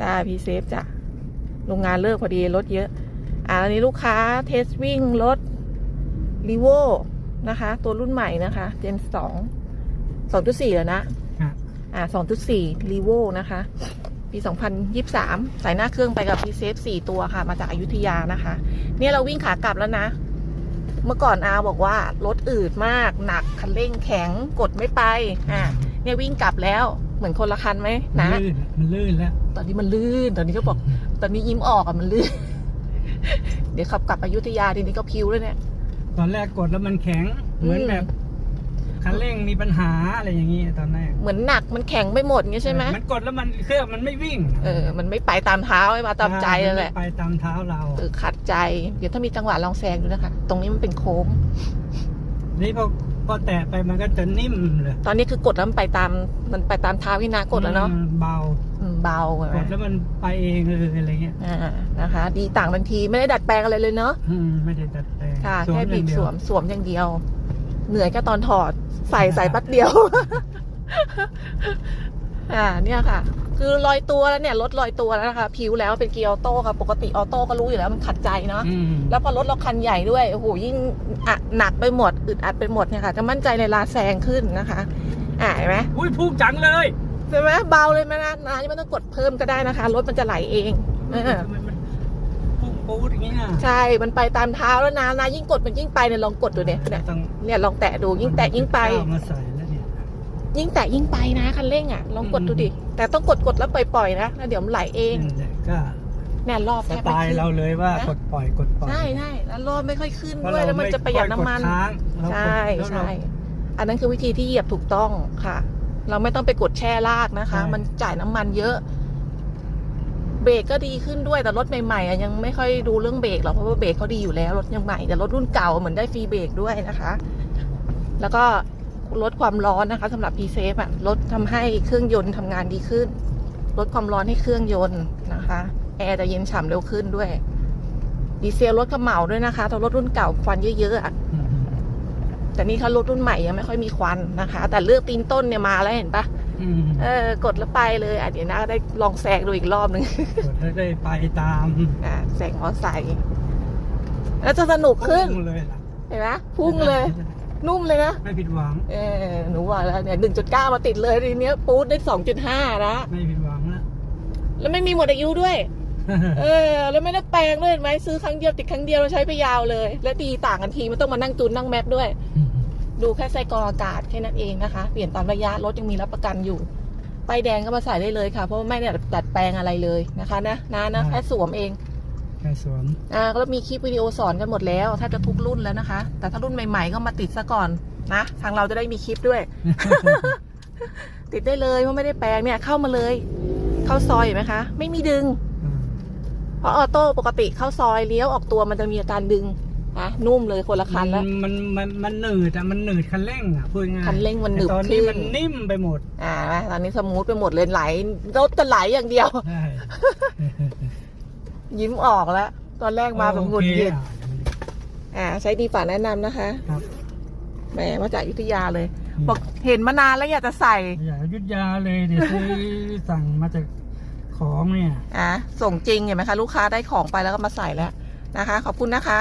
จ้าพีเซฟจ้ะโรงงานเลิกพอดีรถเยอะ อ่าอันนี้ลูกค้าเทสวิ่งรถรีโวนะคะ ตัวรุ่นใหม่นะคะ เจนสองสองจุดสี่แล้วนะครับอ่าสองจุดสี่รีโวนะคะ ปีสองพันยี่สามใส่หน้าเครื่องไปกับพีเซฟสี่ตัวค่ะ มาจากอายุทยานะคะ เนี่ยเราวิ่งขากลับแล้วนะ เมื่อก่อนอาบอกว่ารถอืดมาก หนักคันเร่งแข็งกดไม่ไป อ่าเนี่ยวิ่งกลับแล้ว เหมือนคนละคันไหมมันนะลื่นมันลื่นแล้ว ตอนนี้มันลื่น ตอนนี้ก็บอก ตอนนี้ยิ้มออกอะมันลื่น เดี๋ยวขับกลับอยุธยาทีนี้ก็พิวแล้วเนี่ย ตอนแรกกดแล้วมันแข็ง เหมือนแบบคันเร่งมีปัญหาอะไรอย่างงี้ตอนแรก เหมือนหนักมันแข็งไม่หมดเงี้ยใช่ไหมมันกดแล้วมันเครื่องมันไม่วิ่ง เออ มันไม่ไปตามเท้าไม่มาตามใจนั่นแหละ ไปตามเท้าเราเออขัดใจ เดี๋ยวถ้ามีจังหวะลองแซงดูนะคะ ตรงนี้มันเป็นโค้ง นี่พอ พอแตะไปมันก็จะนิ่มเลยตอนนี้คือกดแล้วมันไปตามมันไปตามเท้าพี่นากดแล้วเนาะอืมเบาอืมเบาเห็นไหกมดแล้วมันไปเองเลยอะไรเงี้ยอ่านะคะ ดีต่างทันทีไม่ได้ดัดแปลงอะไรเลยเนาะอืมไม่ได้ตัดแต่งค่ะสวมแค่บีบอย่างเดีสยววมสวมอย่างเดียว เหนื่อยแค่ตอนถอดใส่ใส่แปั๊บเดียว อ่าเนี่ยค่ะ คือลอยตัวแล้วเนี่ยรถลอยตัวแล้วนะคะผิวแล้วเป็นเกียร์ออโต้ค่ะปกติออโต้ก็รู้อยู่แล้วมันขัดใจเนาะอืมแล้วพอรถเราคันใหญ่ด้วยโอ้โหยิ่งอะหนักไปหมดอึดอัดไปหมดเนี่ยค่ะ จะมั่นใจในลาแซงขึ้นนะคะอ่าเห็นไหมอุ้ยพุ่งจังเลยใช่ไหมเบาเลยไหมนะนาไม่ต้องกดเพิ่มก็ได้นะคะ รถมันจะไหลเองเออทำไมมันพุ่งปูดอย่างเงี้ยใช่มันไปตามเท้าแล้วนะนายิ่งกดมันยิ่งไปเนี่ยลองกดดูเนี่ยเนี่ยต้องเนี่ยลองแตะดูยิ่งแตะยิ่งไปเอามาใส่แล้วเนี่ ยยิ่งแตะยิ่งไปนะคันเร่งอะลองกดดูดิ แต่ต้องกดกดแล้วปล่อยๆนะแล้วเดี๋ยวมันไหลเองนั่นแหละก็เนี่ยรอบสแทบไตไม่ล์ขึ้นเราเลยว่านะกดปล่อยกดปล่อยใช่ใช่แล้วรอบไม่ค่อยขึ้นเพราะด้วยเราแล้วมันจะประหยัดน้ำมันไค่อยกค้างเรากดใช่แล้วเราใช่อันนั้นคือวิธีที่เหยียบถูกต้องค่ะ เราไม่ต้องไปกดแช่ลากนะคะใช่มันจ่ายน้ำมันเยอะเบรกก็ดีขึ้นด้วยแต่รถใหม่ๆอะยังไม่ค่อยดูเรื่องเบรกหรอกเพราะว่าเบรกเขาดีอยู่แล้วรถยังใหม่แต่รถรุ่นเก่าเหมือนได้ฟรีเบรกด้วยนะคะ แล้วก็ ลดความร้อนนะคะสำหรับ p s a f e อะลดทำให้เครื่องยนต์ทำงานดีขึ้น ลดความร้อนให้เครื่องยนต์นะคะแอร์จะเย็นฉ่ำเร็วขึ้นด้วย ดีเซลลดขมเหลาด้วยนะคะถ้ารถรุ่นเก่าควันเยอะๆอะอืมแต่นี่ถ้ารถรุ่นใหม่ยังไม่ค่อยมีควันนะคะ แต่เลือกตีนต้นเนี่ยมาแล้วเห็นปะอืมเออกดแล้วไปเลยอะเดี๋ยวนะได้ลองแซงดูอีกรอบหนึ่งกดแล้วได้ไปตามอะแซงมอไซค์แล้วจะสนุกขึ้นพุ่งเลยล่ะเห็นไหมพุ่งเลย นุ่มเลยนะ ไม่ผิดหวัง เออหนูบอกแล้วเนี่ยหนึ่งจุดเก้ามาติดเลยทีเนี้ยปูดได้สองจุดห้านะไม่ผิดหวังละแล้วไม่มีหมดอายุด้วย เออ แล้วไม่ได้แปลงด้วยเห็นไหมซื้อครั้งเดียวติดครั้งเดียวเราใช้ไปยาวเลย และดีต่างกันทีไม่ต้องมานั่งจูนนั่งแมปด้วย ดูแค่ไส้กรองอากาศแค่นั้นเองนะคะ เปลี่ยนตามระยะรถยังมีรับประกันอยู่ป้ายแดงก็มาใส่ได้เลยค่ะ เพราะว่าไม่ได้ดัดแปลงอะไรเลยนะคะ นะนะนะแค่สวมเองแค่ สวมอ่าก็มีคลิปวิดีโอสอนกันหมดแล้วถ้าจะทุกรุ่นแล้วนะคะ แต่ถ้ารุ่นใหม่ ๆ ก็มาติดซะก่อนนะ ทางเราจะได้มีคลิปด้วย ติดได้เลยเพราะไม่ได้แปลงเนี่ย เข้ามาเลย เข้าซอยเห็นไหมคะ ไม่มีดึงอืมเพราะออโต้ปกติเข้าซอยเลี้ยวออกตัวมันจะมีอาการดึงนะนุ่มเลยคนละคันแล้ว มันมันมันหนืดอะมันหนืดคันเร่งอะพูดง่ายคันเร่งมันหนึบแต่ตอนนี้ขึ้มันนิ่มไปหมด อ่าตอนนี้สมูทไปหมดเลยไหลรถจะไหลอย่างเดียวใช่ ยิ้มออกแล้ว ตอนแรกมาแบบหงุดหงิดโอเคอะอ่า ใช้ดีฝ่าแนะนำนะคะครับ แหมมาจากอยุธยาเลย บอกเห็นมานานแล้วอยากจะใส่ อย่ายุดยาเลยเดี๋ยวซื้อสั่งมาจากของเนี่ย อะส่งจริงเห็นไหมคะลูกค้าได้ของไปแล้วก็มาใส่แล้วนะคะ ขอบคุณนะคะ